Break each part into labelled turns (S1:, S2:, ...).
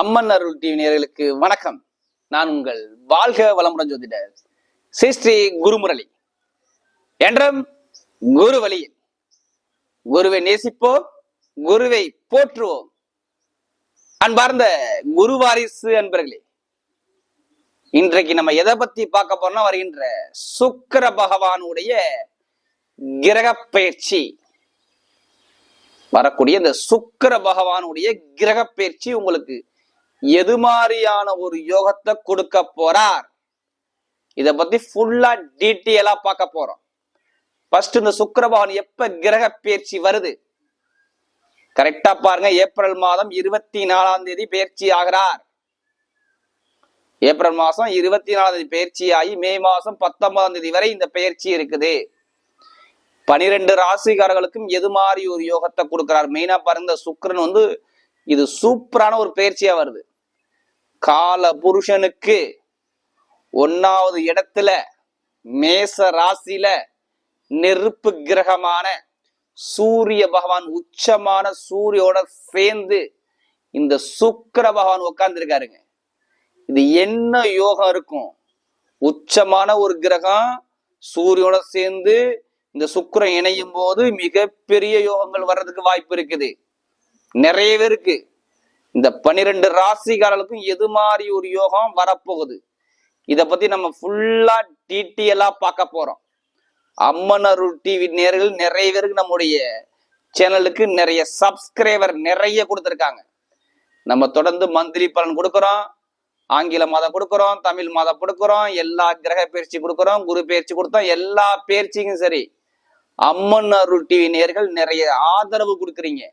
S1: அம்மன் அருள் TV நேர்களுக்கு வணக்கம். நான் உங்கள் வாழ்க வளமுடன் ஜோதிடர் ஸ்ரீ ஸ்ரீ குருமுரளி. என்றும் குரு வழியில் குருவை நேசிப்போம் குருவை போற்றுவோம். அன்பார்ந்த குரு வாரிசு அன்பர்களே இன்றைக்கு நம்ம எதை பத்தி பார்க்க போறோம்னா வருகின்ற சுக்கிர பகவானுடைய கிரக பயிற்சி. வரக்கூடிய இந்த சுக்கிர பகவானுடைய கிரக பயிற்சி உங்களுக்கு எது மாதிரியான ஒரு யோகத்தை கொடுக்க போறார்? இதை பத்தி ஃபுல்லா டீட்டெயிலா பார்க்க போறோம். ஃபர்ஸ்ட் இந்த சுக்கரபவன் எப்ப கிரக பயிற்சி வருது? கரெக்டா பாருங்க ஏப்ரல் மாதம் இருபத்தி நாலாம் தேதி பயிற்சி ஆகிறார். ஏப்ரல் மாசம் இருபத்தி நாலாம் தேதி பயிற்சி ஆகி மே மாசம் பத்தொன்பதாம் தேதி வரை இந்த பயிற்சி இருக்குது. பனிரெண்டு ராசிக்காரர்களுக்கும் எது மாதிரி ஒரு யோகத்தை கொடுக்கிறார்? மெயினா பாருங்க இந்த வந்து இது சூப்பரான ஒரு பயிற்சியா வருது. கால புருஷனுக்கு ஒன்னாவது இடத்துல மேச ராசியில நெருப்பு கிரகமான சூரிய பகவான் உச்சமான சூரியோட சேர்ந்து இந்த சுக்கர பகவான் உட்கார்ந்துருக்காருங்க இது என்ன யோகம் இருக்கும்? உச்சமான ஒரு கிரகம் சூரியோட சேர்ந்து இந்த சுக்கிரன் இணையும் போது மிகப்பெரிய யோகங்கள் வர்றதுக்கு வாய்ப்பு இருக்குது. நிறைய பேருக்கு இந்த பன்னிரெண்டு ராசிக்காரர்களுக்கும் எது மாதிரி ஒரு யோகம் வரப்போகுது? இத பத்தி நம்ம ஃபுல்லா டீட்டெயிலா பார்க்க போறோம். அம்மன் அருள் டிவி நேர்கள் நிறைய பேருக்கு நம்முடைய சேனலுக்கு நிறைய சப்ஸ்கிரைபர் நிறைய கொடுத்துருக்காங்க. நம்ம தொடர்ந்து மந்திரி பலன் கொடுக்குறோம். ஆங்கில மாதம் கொடுக்குறோம் தமிழ் மாதம் கொடுக்குறோம் எல்லா கிரக பயிற்சி கொடுக்குறோம் குரு பயிற்சி கொடுத்தோம் எல்லா பயிற்சிக்கும் சரி. அம்மன் அருள் டிவி நேர்கள் நிறைய ஆதரவு கொடுக்குறீங்க.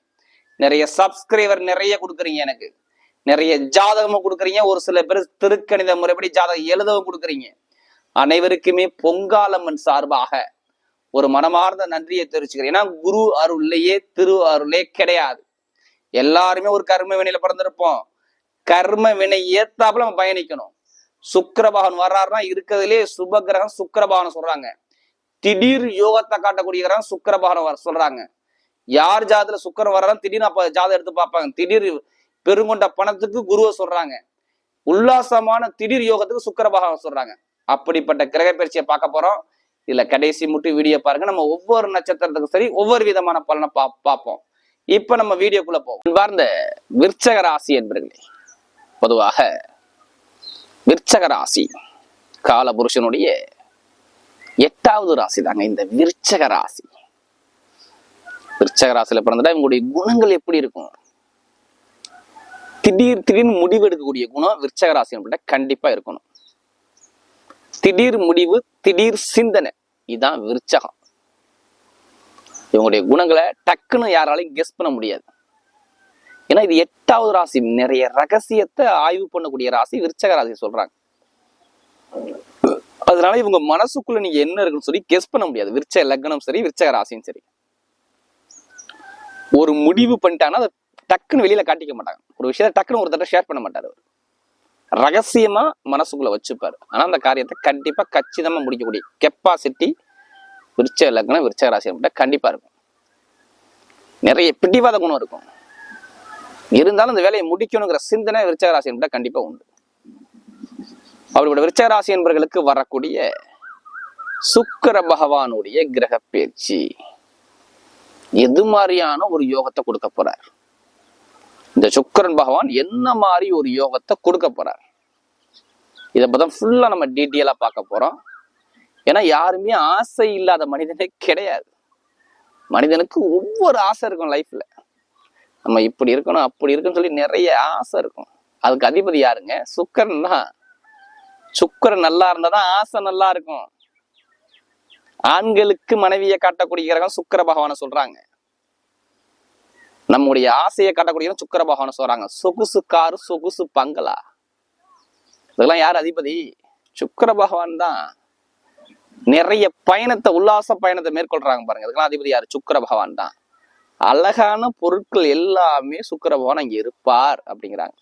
S1: நிறைய சப்ஸ்கிரைபர் நிறைய கொடுக்குறீங்க எனக்கு. நிறைய ஜாதகமும் கொடுக்குறீங்க. ஒரு சில பேர் திருக்கணித முறைப்படி ஜாதகம் எழுதவும் கொடுக்குறீங்க. அனைவருக்குமே பொங்காலம்மன் சார்பாக ஒரு மனமார்ந்த நன்றியை தெரிவிச்சுக்கிறேன். ஏன்னா குரு அருள்லையே திரு அருளே கிடையாது. எல்லாருமே ஒரு கர்ம வினையில பிறந்திருப்போம். கர்ம வினை ஏத்தாப்புல நம்ம பயணிக்கணும். சுக்கிரபகவான் வர்றாருன்னா இருக்கிறதுலே சுபகிரகம் கிரகம் சொல்றாங்க. திடீர் யோகத்தை காட்டக்கூடிய கிரகம் சுக்கிரபகவான் வர சொல்றாங்க. யார் ஜாதத்துல சுக்கரம் வர்றாலும் திடீர்னு அப்ப ஜாதகம் எடுத்து பார்ப்பாங்க. திடீர் பெருங்கொண்ட பணத்துக்கு குருவை சொல்றாங்க. உல்லாசமான திடீர் யோகத்துக்கு சுக்கர பகவான் சொல்றாங்க. அப்படிப்பட்ட கிரக பயிற்சியை பார்க்க போறோம். இதுல கடைசி மட்டும் வீடியோ பாருங்க. நம்ம ஒவ்வொரு நட்சத்திரத்துக்கும் சரி ஒவ்வொரு விதமான பலனை பா பார்ப்போம். இப்ப நம்ம வீடியோக்குள்ள போவோம். வார்ந்த விற்சக ராசி என்பர்களே பொதுவாக விற்சக ராசி கால புருஷனுடைய எட்டாவது ராசி தாங்க இந்த விற்சக ராசி. விருச்சக ராசியில பிறந்துட்டா இவங்களுடைய குணங்கள் எப்படி இருக்கும்? திடீர் திடீர்னு முடிவு எடுக்கக்கூடிய குணம் விருச்சக ராசி கண்டிப்பா இருக்கணும். திடீர் முடிவு திடீர் சிந்தனை இதுதான் விருச்சகம். இவங்களுடைய குணங்களை டக்குன்னு யாராலையும் கெஸ் பண்ண முடியாது. ஏன்னா இது எட்டாவது ராசி நிறைய ரகசியத்தை ஆய்வு பண்ணக்கூடிய ராசி விருச்சக ராசி சொல்றாங்க. அதனால இவங்க மனசுக்குள்ள நீங்க என்ன இருக்குன்னு சொல்லி கெஸ் பண்ண முடியாது. விருச்ச லக்னம் சரி விருச்சக ராசியும் சரி. ஒரு முடிவு பண்ணிட்டாங்கன்னா அதை டக்குன்னு வெளியில காட்டிக்க மாட்டாங்க. ஒரு விஷயத்த டக்குன்னு ஒருத்தர ஷேர் பண்ண மாட்டார் அவர். ரகசியமா மனசுக்குள்ள வச்சுப்பாரு. ஆனா அந்த காரியத்தை கண்டிப்பா கச்சிதமா முடிக்கக்கூடிய கெப்பாசிட்டி விருச்ச லக்னம் விருச்ச ராசி கண்டிப்பா இருக்கும். நிறைய பிடிவாத குணம் இருக்கும். இருந்தாலும் அந்த வேலையை முடிக்கணுங்கிற சிந்தனை விருச்சக ராசி என்பதை கண்டிப்பா உண்டு. அவருடைய விருச்சக ராசி என்பவர்களுக்கு வரக்கூடிய சுக்கர பகவானுடைய கிரக பயிற்சி. எது மாதிரியான ஒரு யோகத்தை கொடுக்க போறார்? இந்த சுக்கரன் பகவான் என்ன மாதிரி ஒரு யோகத்தை கொடுக்க போறார்? இதை பத்தி ஃபுல்லா நம்ம டீட்டெயிலா பார்க்க போறோம். ஏன்னா யாருமே ஆசை இல்லாத மனிதனே கிடையாது. மனிதனுக்கு ஒவ்வொரு ஆசை இருக்கும் லைஃப்ல நம்ம இப்படி இருக்கணும் அப்படி இருக்குன்னு சொல்லி நிறைய ஆசை இருக்கும். அதுக்கு அதிபதி யாருங்க? சுக்கரன் தான். சுக்கரன் நல்லா இருந்தாதான் ஆசை நல்லா இருக்கும். ஆண்களுக்கு மனைவியை காட்டக்கூடிய கிரகம் சுக்கர பகவானை சொல்றாங்க. நம்முடைய ஆசையை காட்டக்கூடிய சுக்கர பகவான சொல்றாங்க. சொகுசு காரு சொகுசு பங்களா. இதெல்லாம் யார் அதிபதி? சுக்கர பகவான் தான். நிறைய பயணத்தை உல்லாச பயணத்தை மேற்கொள்றாங்க பாருங்க. இதுக்கெல்லாம் அதிபதி யாரு? சுக்கர பகவான் தான். அழகான பொருட்கள் எல்லாமே சுக்கர பகவான் அங்கே இருப்பார் அப்படிங்கிறாங்க.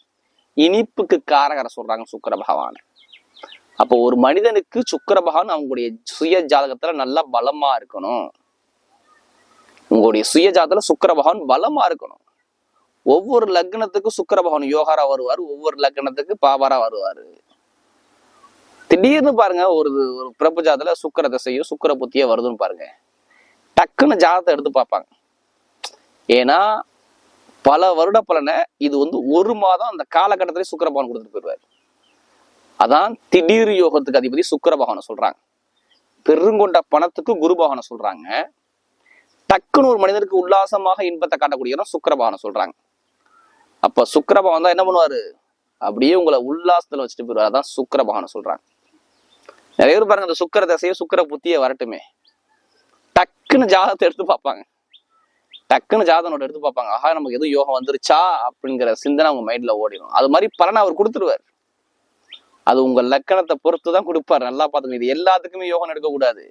S1: இனிப்புக்கு காரகரை சொல்றாங்க சுக்கர பகவானை. அப்போ ஒரு மனிதனுக்கு சுக்கர பகவான் அவங்களுடைய சுய ஜாதகத்துல நல்லா பலமா இருக்கணும். உங்களுடைய சுய ஜாதகத்துல சுக்கர பகவான் பலமா இருக்கணும். ஒவ்வொரு லக்னத்துக்கும் சுக்கர பகவான் யோகாரா வருவார் ஒவ்வொரு லக்னத்துக்கு பாவாரா வருவாரு. திடீர்னு பாருங்க ஒரு ஒரு பிறப்பு ஜாதத்துல சுக்கிர திசையோ சுக்கர புத்தியோ வருதுன்னு பாருங்க. டக்குன்னு ஜாதத்தை எடுத்து பார்ப்பாங்க. ஏன்னா பல வருட பலனை இது வந்து ஒரு மாதம் அந்த காலகட்டத்திலே சுக்கிர பகவான் கொடுத்துட்டு போயிடுவார். அதான் திடீர் யோகத்துக்கு அதிபதி சுக்கிர பகவானை சொல்றாங்க. பெருங்கொண்ட பணத்துக்கு குரு பகவானை சொல்றாங்க. டக்குன்னு ஒரு மனிதருக்கு உல்லாசமாக இன்பத்தை காட்டக்கூடிய சுக்கிர பகவானை சொல்றாங்க. அப்ப சுக்கிர பகவான் தான் என்ன பண்ணுவாரு? அப்படியே உங்களை உல்லாசத்துல வச்சுட்டு போயிடுவார். அதான் சுக்கிர பகவானை சொல்றாங்க. நிறைய பேர் பாருங்க இந்த சுக்கர தசையோ சுக்கிர புத்திய வரட்டுமே. டக்குன்னு ஜாதகத்தை எடுத்து பார்ப்பாங்க. டக்குன்னு ஜாதகனோட எடுத்து பார்ப்பாங்க. ஆஹா நமக்கு எதுவும் யோகம் வந்துருச்சா அப்படிங்கிற சிந்தனை அவங்க மைண்ட்ல ஓடிடும். அது மாதிரி பலனை அவர் கொடுத்துருவார். அது உங்கள் லக்கணத்தை பொறுத்து தான் கொடுப்பாரு. நல்லா பார்த்துங்க இது எல்லாத்துக்குமே யோகம் எடுக்கக்கூடாது.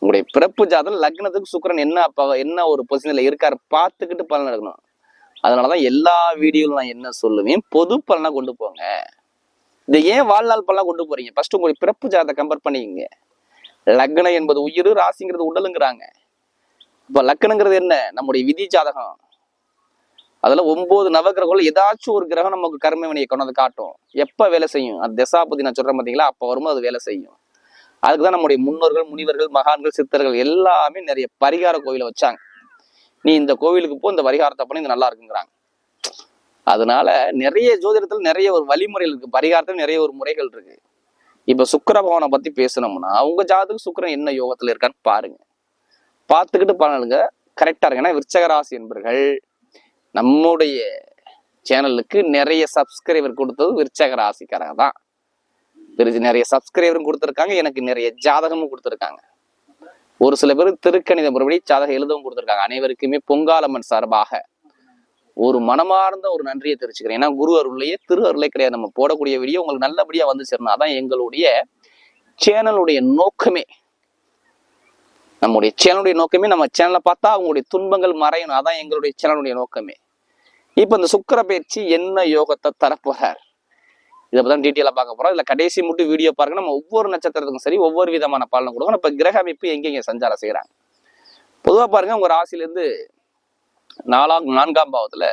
S1: உங்களுடைய பிறப்பு ஜாதகம் லக்னத்துக்கு சுக்கிரன் என்ன அப்ப என்ன ஒரு பொசிஷனில் இருக்கார் பார்த்துக்கிட்டு பலன் எடுக்கணும். அதனால தான் எல்லா வீடியோவிலும் நான் என்ன சொல்லுவேன்? பொது பலனாக கொண்டு போங்க. இதை ஏன் வாழ்நாள் பலனாக கொண்டு போறீங்க? ஃபர்ஸ்ட் உங்களுடைய பிறப்பு ஜாதத்தை கம்பேர் பண்ணிக்கங்க. லக்னம் என்பது உயிர் ராசிங்கிறது உடலுங்கிறாங்க. இப்போ லக்னங்கிறது என்ன? நம்முடைய விதி ஜாதகம். அதில் ஒம்பது நவகிரகங்கள் ஏதாச்சும் ஒரு கிரகம் நமக்கு கர்மவினையை கொண்டு வந்து காட்டும். எப்போ வேலை செய்யும்? அந்த தசாபதி நான் சொல்கிறேன் பார்த்தீங்களா அப்போ வரும்போது அது வேலை செய்யும். அதுக்கு தான் நம்முடைய முன்னோர்கள் முனிவர்கள் மகான்கள் சித்தர்கள் எல்லாமே நிறைய பரிகார கோவிலை வச்சாங்க. நீ இந்த கோவிலுக்கு போ இந்த பரிகாரத்தை பண்ணி இது நல்லா இருக்குங்கிறாங்க. அதனால நிறைய ஜோதிடத்தில் நிறைய ஒரு வழிமுறைகள் இருக்கு. பரிகாரத்தில் நிறைய ஒரு முறைகள் இருக்கு. இப்ப சுக்கர பகவானை பத்தி பேசணும்னா உங்க ஜாதகம் சுக்கிரன் என்ன யோகத்துல இருக்கான்னு பாருங்க. பார்த்துக்கிட்டு பலனுங்க கரெக்டா இருக்கு ஏன்னா விருச்சக ராசி என்பர்கள் நம்முடைய சேனலுக்கு நிறைய சப்ஸ்கிரைபர் கொடுத்தது விருச்சக ராசிக்காரங்க தான். விருது நிறைய சப்ஸ்கிரைபரும் கொடுத்துருக்காங்க எனக்கு நிறைய ஜாதகமும் கொடுத்துருக்காங்க. ஒரு சில பேர் திருக்கணித முறைப்படி ஜாதகம் எழுதவும் கொடுத்துருக்காங்க. அனைவருக்குமே பொங்காலம்மன் சார்பாக ஒரு மனமார்ந்த ஒரு நன்றியை தெரிவிச்சுக்கிறேன். ஏன்னா குரு அருளையே திரு அருளே கிடையாது. நம்ம போடக்கூடிய வீடியோ உங்களுக்கு நல்லபடியாக வந்து சேரணும். அதான் எங்களுடைய சேனலுடைய நோக்கமே. நம்முடைய சேனலுடைய நோக்கமே நம்ம சேனலை பார்த்தா அவங்களுடைய துன்பங்கள் மறையணும். அதான் எங்களுடைய சேனலுடைய நோக்கமே. இப்போ இந்த சுக்கிர பயிற்சி என்ன யோகத்தை தரப்போறார்? இதை பத்தி டீட்டெயிலாக பார்க்க போறோம். இதுல கடைசி மட்டும் வீடியோ பாருங்க. நம்ம ஒவ்வொரு நட்சத்திரத்துக்கும் சரி ஒவ்வொரு விதமான பலனை கொடுக்கணும். இப்போ கிரக அமைப்பு எங்கெங்க சஞ்சாரம் செய்கிறாங்க பொதுவாக பாருங்க உங்கள் ராசிலேருந்து நாலாம் நான்காம் பாவத்தில்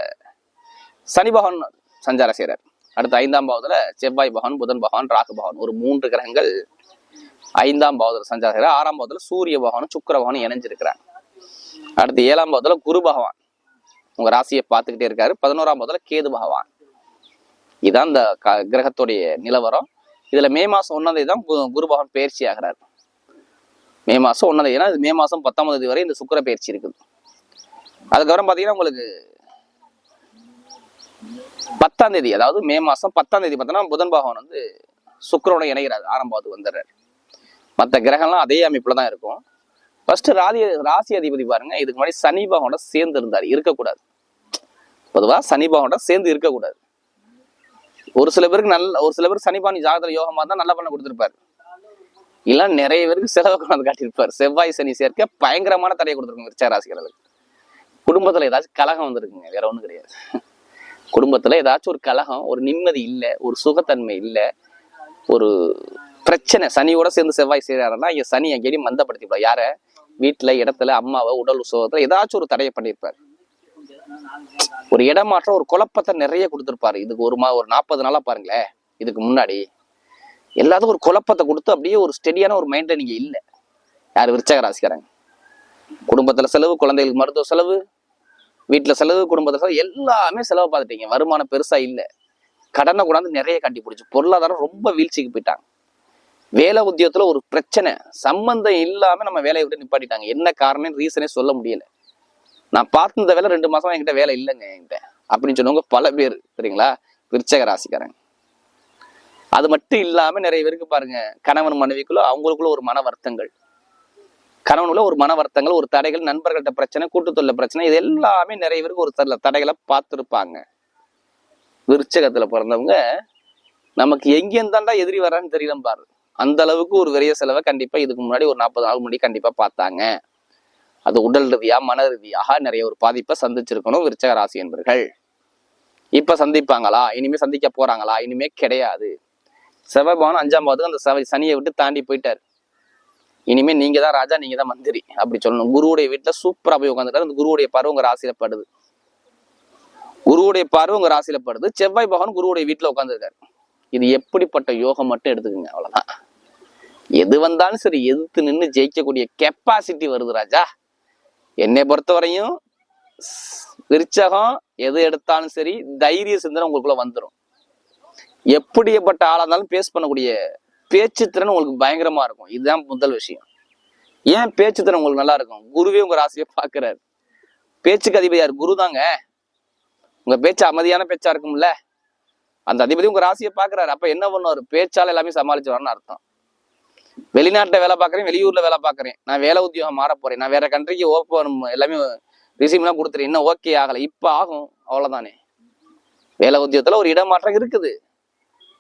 S1: சனி பகவான் சஞ்சாரம் செய்கிறார் அடுத்து ஐந்தாம் பாவத்தில் செவ்வாய் பகவான் புதன் பகவான் ராகு பகவான் ஒரு மூன்று கிரகங்கள் ஐந்தாம் பாவத்தில் சஞ்சாரம் செய்கிறார் ஆறாம் பாவத்தில் சூரிய பகவானும் சுக்கர பகவானும் இணைஞ்சிருக்கிறாங்க. அடுத்து ஏழாம் பாவத்தில் குரு பகவான். உங்க ராசியை பார்த்துக்கிட்டே இருக்காரு. பதினோராம் முதல்ல கேது பகவான். இதுதான் இந்த க- கிரகத்துடைய நிலவரம். இதுல மே மாசம் ஒன்னாம் தேதி தான் கு- குரு பகவான் பயிற்சி ஆகிறார். மே மாசம் ஒன்னாம் தேதி. ஏன்னா இது மே மாசம் பத்தாம் தேதி வரை இந்த சுக்கிர பயிற்சி இருக்குது. அதுக்கப்புறம் பாத்தீங்கன்னா உங்களுக்கு பத்தாம் தேதி அதாவது மே மாசம் பத்தாம் தேதி பார்த்தோன்னா புதன் பகவான் வந்து சுக்கரோட இணைகிறார் ஆரம்பாவது வந்துடுறாரு. மற்ற கிரகம்லாம் அதே அமைப்புல தான் இருக்கும். ஃபர்ஸ்ட் ராதி ராசி அதிபதி பாருங்க இதுக்கு முன்னாடி சனி பகவானோட சேர்ந்து இருந்தார் இருக்கக்கூடாது. பொதுவா சனி பகவானோட சேர்ந்து இருக்கக்கூடாது. ஒரு சில பேருக்கு நல்ல ஒரு சில பேருக்கு சனிபானி ஜாதக யோகமாக தான் நல்ல பண்ண கொடுத்துருப்பாரு. இல்லை நிறைய பேருக்கு செலவு கொண்டாந்து காட்டியிருப்பாரு. செவ்வாய் சனி சேர்க்க பயங்கரமான தடையை கொடுத்துருக்குங்க விருச்சக குடும்பத்தில் குடும்பத்துல ஏதாச்சும் கலகம் வந்திருக்குங்க வேற ஒன்றும் கிடையாது. குடும்பத்துல ஏதாச்சும் ஒரு கலகம் ஒரு நிம்மதி இல்ல ஒரு சுகத்தன்மை இல்லை ஒரு பிரச்சனை சனியோட சேர்ந்து செவ்வாய் செய்கிறாருன்னா இங்க சனி எங்கேயும் மந்தப்படுத்திவிடும் யாரை? வீட்டுல இடத்துல அம்மாவை உடல் சுகத்துல ஏதாச்சும் ஒரு தடையை பண்ணியிருப்பாரு. ஒரு இடமாற்றம் ஒரு குழப்பத்தை நிறைய கொடுத்துருப்பாரு. இதுக்கு ஒரு மா ஒரு நாற்பது நாளா பாருங்களேன். இதுக்கு முன்னாடி எல்லாத்துக்கும் ஒரு குழப்பத்தை கொடுத்து அப்படியே ஒரு ஸ்டெடியான ஒரு மைண்டை நீங்கள் இல்ல. யார்? விருச்சக ராசிக்காரங்க. குடும்பத்துல செலவு குழந்தைகளுக்கு மருத்துவ செலவு வீட்டில் செலவு குடும்பத்துல செலவு எல்லாமே செலவு பார்த்துட்டீங்க. வருமானம் பெருசா இல்லை. கடனை கொண்டாந்து நிறைய கட்டி பிடிச்சி பொருளாதாரம் ரொம்ப வீழ்ச்சிக்கு போயிட்டாங்க. வேலை உத்தியோகத்துல ஒரு பிரச்சனை சம்பந்தம் இல்லாம நம்ம வேலையை விட்டு நிப்பாட்டிட்டாங்க. என்ன காரணம் ரீசனே சொல்ல முடியல. நான் பார்த்த வேலை ரெண்டு மாசமா என்கிட்ட வேலை இல்லைங்க என்கிட்ட. அப்படின்னு சொன்னவங்க பல பேர் சரிங்களா? விருச்சக ராசிக்காரங்க. அது மட்டும் இல்லாம நிறைய பேருக்கு பாருங்க கணவன் மனைவிக்குள்ள அவங்களுக்குள்ள ஒரு மன வருத்தங்கள். கணவனுக்குள்ள ஒரு மன வருத்தங்கள் ஒரு தடைகள் நண்பர்கள்ட்ட பிரச்சனை கூட்டுத்தொல்ல பிரச்சனை இது எல்லாமே நிறைய பேருக்கு ஒரு தடைகளை பார்த்துருப்பாங்க. விருச்சகத்துல பிறந்தவங்க நமக்கு எங்கேருந்தாண்டா எதிரி வரான்னு தெரியல பாரு அந்த அளவுக்கு ஒரு விரைய செலவை கண்டிப்பாக இதுக்கு முன்னாடி ஒரு நாற்பது நாள் முன்னாடி கண்டிப்பாக பார்த்தாங்க. அது உடல் ரீதியாக மன ரீதியாக நிறைய ஒரு பாதிப்பை சந்திச்சிருக்கணும் விருச்சக ராசி என்பர்கள். இப்போ சந்திப்பாங்களா? இனிமே சந்திக்க போகிறாங்களா இனிமே கிடையாது. செவ்வாய் அஞ்சாம் பாவத்துக்கு அந்த செவ்வாய் சனியை விட்டு தாண்டி போயிட்டாரு. இனிமே நீங்க தான் ராஜா நீங்கள் தான் மந்திரி அப்படி சொல்லணும். குருவுடைய வீட்டில் சூப்பராக போய் உட்காந்துருக்காரு அந்த குருவுடைய பார்வை உங்க ராசியில் படுது. குருவுடைய பார்வை உங்கள் ராசியில் படுது. செவ்வாய் பகவான் குருவுடைய வீட்டில் உட்காந்துருக்காரு இது எப்படிப்பட்ட யோகம் மட்டும் எடுத்துக்கோங்க அவ்வளோதான் எது வந்தாலும் சரி எதிர்த்து நின்று ஜெயிக்கக்கூடிய கெப்பாசிட்டி வருது ராஜா. என்னை பொறுத்தவரையும் விருச்சகம் எது எடுத்தாலும் சரி தைரிய சிந்தனை உங்களுக்குள்ள வந்துடும் எப்படிப்பட்ட ஆளாக இருந்தாலும் பேஸ் பண்ணக்கூடிய பேச்சு திறன் உங்களுக்கு பயங்கரமா இருக்கும். இதுதான் முதல் விஷயம். ஏன் பேச்சு திறன் உங்களுக்கு நல்லா இருக்கும்? குருவே உங்க ராசியை பார்க்கிறாரு. பேச்சுக்கு அதிபதியார் குரு தாங்க. உங்க பேச்சு அமைதியான பேச்சா இருக்கும்ல. அந்த அதிபதி உங்க ராசியை பாக்குறாரு அப்ப என்ன பண்ணுவாரு? பேச்சால எல்லாமே சமாளிச்சு வரணும்னு அர்த்தம். வெளிநாட்டுல வேலை பார்க்கறேன் வெளியூர்ல வேலை பார்க்கறேன். நான் வேலை உத்தியோகம் மாற போறேன். நான் வேற கண்ட்ரிக்கு ஓப்பன் எல்லாமே ரிசீவ்லாம் கொடுத்துறேன் இன்னும் ஓகே ஆகல. இப்ப ஆகும். அவ்வளவுதானே. வேலை உத்தியோகத்துல ஒரு இடமாற்றம் இருக்குது.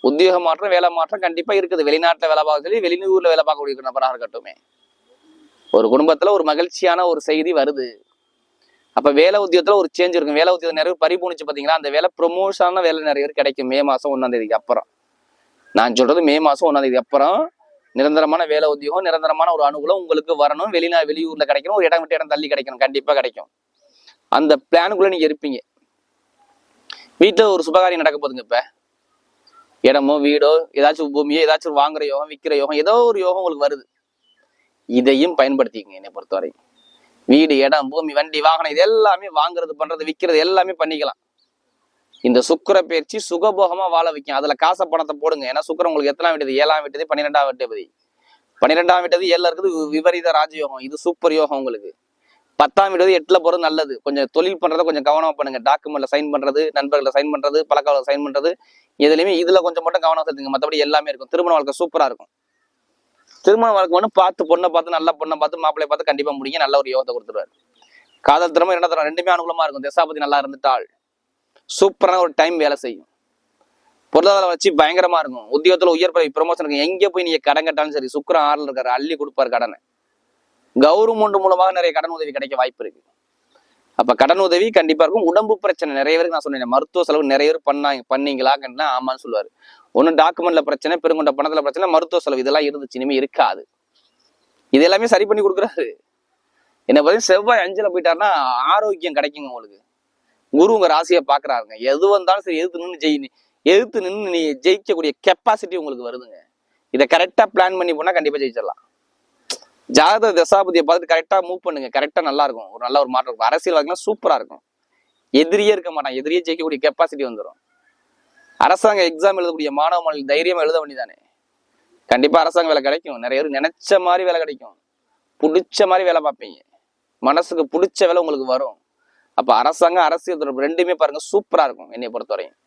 S1: உத்தியோக மாற்றம் வேலை மாற்றம் கண்டிப்பா இருக்குது. வெளிநாட்டுல வேலை பார்க்க சொல்லி வெளிநூர்ல வேலை பார்க்கக்கூடிய நபராக இருக்கட்டுமே. ஒரு குடும்பத்துல ஒரு மகிழ்ச்சியான ஒரு செய்தி வருது. அப்போ வேலை உத்தியோகத்துல ஒரு சேஞ்ச் இருக்கும். வேலை உத்தியோகம் நிறைய பேர் பறிபோணுச்சு பார்த்தீங்கன்னா அந்த வேலை ப்ரொமோஷனான வேலை நிறைய பேர் கிடைக்கும். மே மாதம் ஒன்றாம் தேதிக்கு அப்புறம். நான் சொல்கிறது மே மாதம் ஒன்றாம் தேதிக்கு அப்புறம். நிரந்தரமான வேலை உத்தியோகம் நிரந்தரமான ஒரு அனுகூலம் உங்களுக்கு வரணும். வெளிநா வெளியூரில் கிடைக்கணும். ஒரு இடம் விட்டு இடம் தள்ளி கிடைக்கணும். கண்டிப்பாக கிடைக்கும். அந்த பிளானுக்குள்ளே நீங்கள் இருப்பீங்க. வீட்டில் ஒரு சுபகாரியம் நடக்க போகுதுங்க இப்போ. இடமோ வீடோ ஏதாச்சும் பூமியோ ஏதாச்சும் வாங்குற யோகம் விற்கிற யோகம் ஏதோ ஒரு யோகம் உங்களுக்கு வருது. இதையும் பயன்படுத்திக்கங்க என்னை பொறுத்தவரைக்கும். வீடு இடம் பூமி வண்டி வாகனம் இது எல்லாமே வாங்குறது பண்றது விற்கிறது எல்லாமே பண்ணிக்கலாம். இந்த சுக்கிர பயிற்சி சுகபோகமா வாழ வைக்கும். அதுல காசை பணத்தை போடுங்க. ஏன்னா சுக்கிரம் உங்களுக்கு எத்தனாம் விட்டது? ஏழாம் விட்டது பன்னிரெண்டாம் விட்டது பன்னிரெண்டாம் விட்டது ஏழுல இருக்குது விபரீத ராஜயோகம். இது சூப்பர் யோகம் உங்களுக்கு. பத்தாம் விட்டது எட்டுல போறது நல்லது. கொஞ்சம் தொழில் பண்றதை கொஞ்சம் கவனமா பண்ணுங்க. டாக்குமெண்ட்ல சைன் பண்றது நண்பர்களை சைன் பண்றது பழக்கால சைன் பண்றது எதுலையுமே இதுல கொஞ்சம் மட்டும் கவனம் செலுத்துங்க. மற்றபடி எல்லாமே இருக்கும். திருமண வாழ்க்கை சூப்பரா இருக்கும். திருமண வழக்கு மட்டும் பார்த்து பொண்ணை பார்த்து நல்ல பொண்ணை பார்த்து மாப்பிள்ளையை பார்த்து கண்டிப்பா முடிங்க. நல்ல ஒரு யோகத்தை கொடுத்துருவாரு. காதல் திறமை என்ன திறமை ரெண்டுமே அனுகூலமாக இருக்கும். திசாபதி நல்லா இருந்துட்டால் சூப்பரான ஒரு டைம் வேலை செய்யும். பொருளாதார வச்சு பயங்கரமா இருக்கும். உத்தியோகத்துல உயர் பதவி ப்ரொமோஷன் இருக்கும். எங்க போய் நீங்க கடன் கட்டாலும் சரி சுக்கிரன் ஆறுல இருக்காரு அள்ளி கொடுப்பாரு கடனை. கவர்மெண்ட் மூலமாக நிறைய கடன் உதவி கிடைக்க வாய்ப்பு இருக்கு. அப்ப கடன் உதவி கண்டிப்பா இருக்கும். உடம்பு பிரச்சனை நிறைய பேருக்கு நான் சொன்னேன் மருத்துவ செலவு நிறைய பேர் பண்ணாங்க பண்ணீங்களா? ஆமான்னு சொல்லுவாரு. ஒன்றும் டாக்குமெண்ட்ல பிரச்சனை பெருங்கொண்ட பணத்துல பிரச்சனை மருத்துவ செலவு இதெல்லாம் இருந்துச்சு இனிமே இருக்காது. இது எல்லாமே சரி பண்ணி கொடுக்குறாரு. என்ன பார்த்தீங்கன்னா செவ்வாய் அஞ்சுல போயிட்டாருன்னா ஆரோக்கியம் கிடைக்குங்க உங்களுக்கு. குரு உங்க ராசியை பாக்குறாருங்க எது வந்தாலும் சரி எதிர்த்து நின்று ஜெயி எதிர்த்து நின்று நீ ஜெயிக்கக்கூடிய கெப்பாசிட்டி உங்களுக்கு வருதுங்க. இதை கரெக்டா பிளான் பண்ணி போனா கண்டிப்பா ஜெயிச்சிடலாம். ஜாதக தசாபதியை பார்த்துட்டு கரெக்டா மூவ் பண்ணுங்க. கரெக்டா நல்லா இருக்கும் ஒரு நல்ல ஒரு மாற்றம் இருக்கும். அரசியல் வாக்கினா சூப்பரா இருக்கும். எதிரியே இருக்க மாட்டான் எதிரியே ஜெயிக்கக்கூடிய கெப்பாசிட்டி வந்துடும் அரசாங்க எக்ஸாம் எழுதக்கூடிய மாணவ மாணவி தைரியமா எழுத வேண்டியதானே கண்டிப்பா அரசாங்க வேலை கிடைக்கும். நிறைய பேர் நினைச்ச மாதிரி வேலை கிடைக்கும். பிடிச்ச மாதிரி வேலை பார்ப்பீங்க. மனசுக்கு பிடிச்ச வேலை உங்களுக்கு வரும். அப்ப அரசாங்கம் அரசியல் தொடர்பு ரெண்டுமே பாருங்க சூப்பரா இருக்கும் என்னை பொறுத்தவரையும்.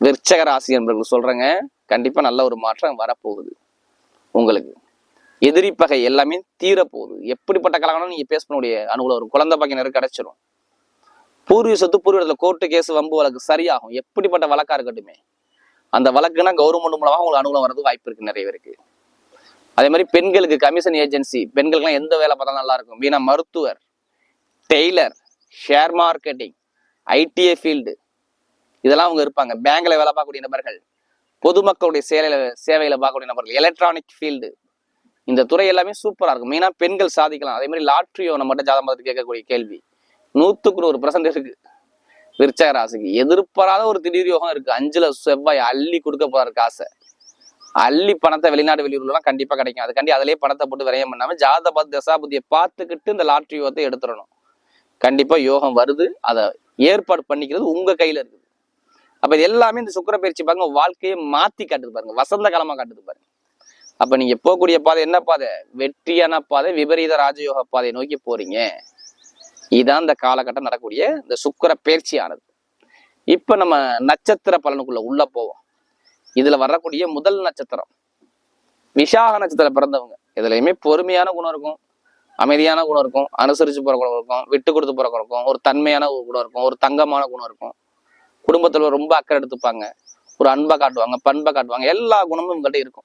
S1: விருச்சக ராசி என்பவர்கள் சொல்றேங்க. கண்டிப்பா நல்ல ஒரு மாற்றம் வரப்போகுது. உங்களுக்கு எதிரி பகை எல்லாமே தீரப்போகுது. எப்படிப்பட்ட கலகணும் நீங்க பேச அனுகூலம் ஒரு குழந்தை பாக்கி நிறைய பூர்வீக சொத்து பூர்வீகத்தில் கோர்ட்டு கேஸ் வம்பு வழக்கு சரியாகும். எப்படிப்பட்ட வழக்கா இருக்கட்டுமே. அந்த வழக்குனா கவர்மெண்ட் மூலமாக உங்களுக்கு அனுகூலம் வரது வாய்ப்பு இருக்கு நிறைய பேருக்கு. அதே மாதிரி பெண்களுக்கு கமிஷன் ஏஜென்சி பெண்களுக்குலாம் எந்த வேலை பார்த்தாலும் நல்லா இருக்கும். வீணா மருத்துவர் tailor share marketing ITI field இதெல்லாம் அவங்க இருப்பாங்க. பேங்க்ல வேலை பார்க்கக்கூடிய நபர்கள் பொதுமக்களுடைய சேவையில சேவையில பார்க்கக்கூடிய நபர்கள் எலக்ட்ரானிக் ஃபீல்டு இந்த துறை எல்லாமே சூப்பராக இருக்கும். மெயினா பெண்கள் சாதிக்கலாம். அதே மாதிரி லாட்ரியோ நம்மகிட்ட ஜாதகம் பார்த்து கேட்கக்கூடிய கேள்வி. நூத்துக்கு நூறு பர்சன்ட் இருக்கு. விருச்சக ராசிக்கு. எதிர்பாராத ஒரு திடீர் யோகம் இருக்கு. அஞ்சுல செவ்வாய் அள்ளி கொடுக்க போறாரு காசை. அள்ளி பணத்தை வெளிநாடு வெளியூர்லாம் கண்டிப்பா கிடைக்கும். அதுக்காண்டி அதிலேயே பணத்தை போட்டு விரயம் பண்ணாம ஜாத பார்த்து தசாபுத்தியை பார்த்துக்கிட்டு இந்த லாட்ரி யோகத்தை எடுத்துடணும். கண்டிப்பா யோகம் வருது. அதை ஏற்பாடு பண்ணிக்கிறது உங்க கையில இருக்குது. அப்ப இது எல்லாமே இந்த சுக்கிர பயிற்சி பாருங்க வாழ்க்கையை மாத்தி காட்டுது பாருங்க. வசந்த காலமா காட்டுது பாருங்க. அப்ப நீங்க போகக்கூடிய பாதை என்ன பாதை? வெற்றியான பாதை விபரீத ராஜயோக பாதையை நோக்கி போறீங்க. இதுதான் இந்த காலகட்டம் நடக்கக்கூடிய இந்த சுக்கர பயிற்சியானது இப்ப நம்ம நட்சத்திர பலனுக்குள்ள உள்ள போவோம். இதுல வரக்கூடிய முதல் நட்சத்திரம். விஷாக நட்சத்திரம் பிறந்தவங்க. இதுலயுமே பொறுமையான குணம் இருக்கும். அமைதியான குணம் இருக்கும். அனுசரிச்சு போற குணம் இருக்கும். விட்டு கொடுத்து போற குணம் இருக்கும். ஒரு தன்மையான ஒரு குணம் இருக்கும். ஒரு தங்கமான குணம் இருக்கும். குடும்பத்துல ரொம்ப அக்கறை எடுத்துப்பாங்க. ஒரு அன்பை காட்டுவாங்க பண்பை காட்டுவாங்க. எல்லா குணமும் இவங்ககிட்ட இருக்கும்.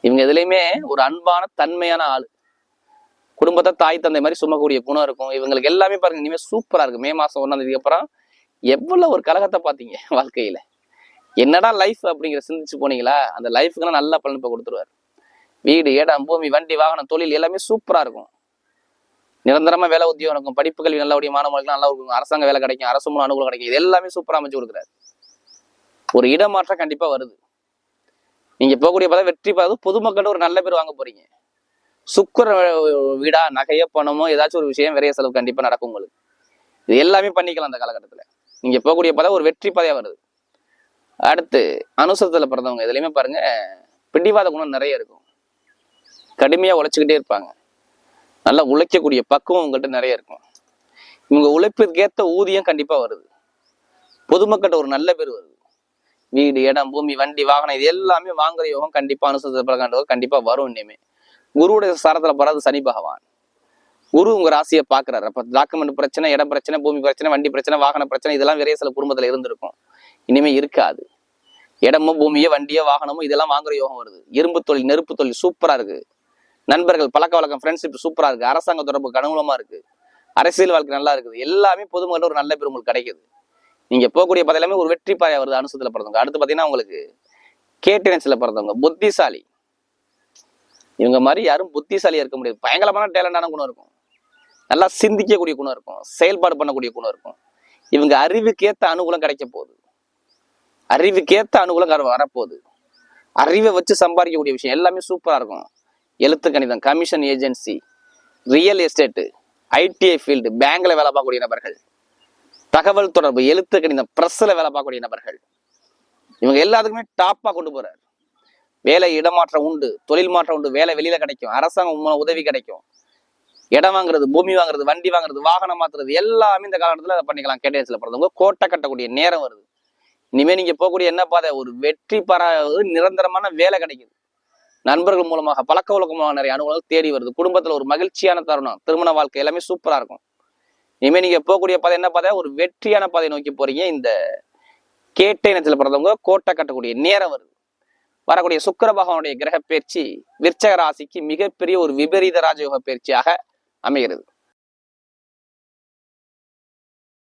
S1: இவங்க எதுலையுமே ஒரு அன்பான தன்மையான ஆள். குடும்பத்தை தாய் தந்தை மாதிரி சுமக்கூடிய குணம் இருக்கும். இவங்களுக்கு எல்லாமே பாருங்க இனிமேல் சூப்பரா இருக்கு மே மாசம் ஒன்றாம் தேதிக்கு அப்புறம் எவ்வளவு ஒரு கலகத்தை பார்த்தீங்க வாழ்க்கையில. என்னடா லைஃப் அப்படிங்கிற சிந்திச்சு போனீங்களா? அந்த லைஃபுக்குலாம் நல்ல பலன் கொடுத்துருவார் கொடுத்துருவாரு. வீடு இடம் பூமி வண்டி வாகனம் தொழில் எல்லாமே சூப்பரா இருக்கும். நிரந்தரமா வேலை உத்தியோகம் இருக்கும் படிப்பு கல்வி நல்லபடியா மாணவர்களுக்கு நல்லா இருக்கும் அரசாங்க வேலை கிடைக்கும். அரசு மூலம் அனுகூலம் கிடைக்கும். இது எல்லாமே சூப்பராக அமைச்சு கொடுக்குறாரு. ஒரு இடமாற்றம் கண்டிப்பா வருது. நீங்க போகக்கூடிய பார்த்தா வெற்றி பார்த்து பொதுமக்கள் ஒரு நல்ல பேர் வாங்க போறீங்க. சுக்கர வீடா நகைய பணமோ ஏதாச்சும் ஒரு விஷயம் விரைய செலவு கண்டிப்பா நடக்கும் உங்களுக்கு. இது எல்லாமே பண்ணிக்கலாம் அந்த காலகட்டத்தில். நீங்க போகக்கூடிய பதவி ஒரு வெற்றி பாதையா வருது. அடுத்து அனுசரத்தில் பிறந்தவங்க இதுலையுமே பாருங்க பிடிவாத குணம் நிறைய இருக்கும். கடுமையா உழைச்சிக்கிட்டே இருப்பாங்க. நல்லா உழைக்கக்கூடிய பக்குவம் உங்கள்கிட்ட நிறைய இருக்கும். இவங்க உழைப்பிற்கேற்ற ஊதியம் கண்டிப்பா வருது. பொதுமக்கள்கிட்ட ஒரு நல்ல பேர் வருது. வீடு இடம் பூமி வண்டி வாகனம் இது எல்லாமே வாங்குற யோகம் கண்டிப்பா அனுசரித்த பிறகாண்டவங்க கண்டிப்பா வரும் இனிமே. குருவுடைய சாரத்துல போறது சனி பகவான். குரு உங்க ராசியை பாக்குறாரு அப்ப டாக்குமெண்ட் பிரச்சனை இடம் பிரச்சனை பூமி பிரச்சனை வண்டி பிரச்சனை வாகன பிரச்சனை இதெல்லாம் நிறைய சில குடும்பத்துல இருந்திருக்கும். இனிமே இருக்காது. இடமோ பூமியோ வண்டியோ வாகனமோ இதெல்லாம் வாங்குற யோகம் வருது. இரும்பு தொழில் நெருப்பு தொழில் சூப்பரா இருக்கு. நண்பர்கள் பழக்க வழக்கம் ஃப்ரெண்ட்ஷிப் சூப்பரா இருக்கு. அரசாங்க தொடர்பு அனுகூலமா இருக்கு. அரசியல் வாழ்க்கை நல்லா இருக்குது. எல்லாமே பொதுமக்கள் ஒரு நல்ல பேர் உங்களுக்கு கிடைக்குது. நீங்க போகக்கூடிய பதவி ஒரு வெற்றி பாயா வருது அனுசத்துல பிறந்தவங்க. அடுத்து பாத்தீங்கன்னா உங்களுக்கு கேட்டினஸ்ல பிறந்தவங்க. புத்திசாலி. இவங்க மாதிரி யாரும் புத்திசாலியாக இருக்க முடியாது. பயங்கரமான டேலண்டான குணம் இருக்கும். நல்லா சிந்திக்கக்கூடிய குணம் இருக்கும். செயல்பாடு பண்ணக்கூடிய குணம் இருக்கும். இவங்க அறிவுக்கேத்த அனுகூலம் கிடைக்க போகுது. அறிவுக்கேத்த அனுகூலம் வரப்போகுது. அறிவை வச்சு சம்பாதிக்கக்கூடிய விஷயம் எல்லாமே சூப்பரா இருக்கும். எழுத்து கணிதம் commission agency real estate ITI field பேங்க்ல வேலை பார்க்கக்கூடிய நபர்கள் தகவல் தொடர்பு எழுத்து கணிதம் பிரஸ்ல வேலை பார்க்கக்கூடிய நபர்கள். இவங்க எல்லாத்துக்குமே டாப்பா கொண்டு போறாரு. வேலை இடமாற்றம் உண்டு தொழில் மாற்றம் உண்டு வேலை வெளியில கிடைக்கும் அரசாங்கம் உதவி கிடைக்கும். இடம் வாங்குறது பூமி வாங்குறது வண்டி வாங்குறது வாகனம் மாத்துறது எல்லாமே இந்த காலகட்டத்தில் அதை பண்ணிக்கலாம். கேட்டேஜில் பிறந்தவங்க கோட்டை கட்டக்கூடிய நேரம் வருது. இனிமேல் நீங்க போகக்கூடிய என்ன பாதை? ஒரு வெற்றி பெற நிரந்தரமான வேலை கிடைக்குது. நண்பர்கள் மூலமாக பழக்க வழக்கமாக நிறைய அனுகூலங்கள் தேடி வருது. குடும்பத்தில் ஒரு மகிழ்ச்சியான தருணம். திருமண வாழ்க்கை எல்லாமே சூப்பராக இருக்கும். இனிமேல் நீங்கள் போகக்கூடிய பாதை என்ன பாதை? ஒரு வெற்றியான பாதை நோக்கி போறீங்க. இந்த கேட்டை இனத்தில் பிறந்தவங்க கோட்டை கட்டக்கூடிய நேரம் வருது. வரக்கூடிய சுக்கர பகவானுடைய கிரக பயிற்சி விருச்சக ராசிக்கு மிகப்பெரிய ஒரு விபரீத ராஜயோக பயிற்சியாக அமைகிறது.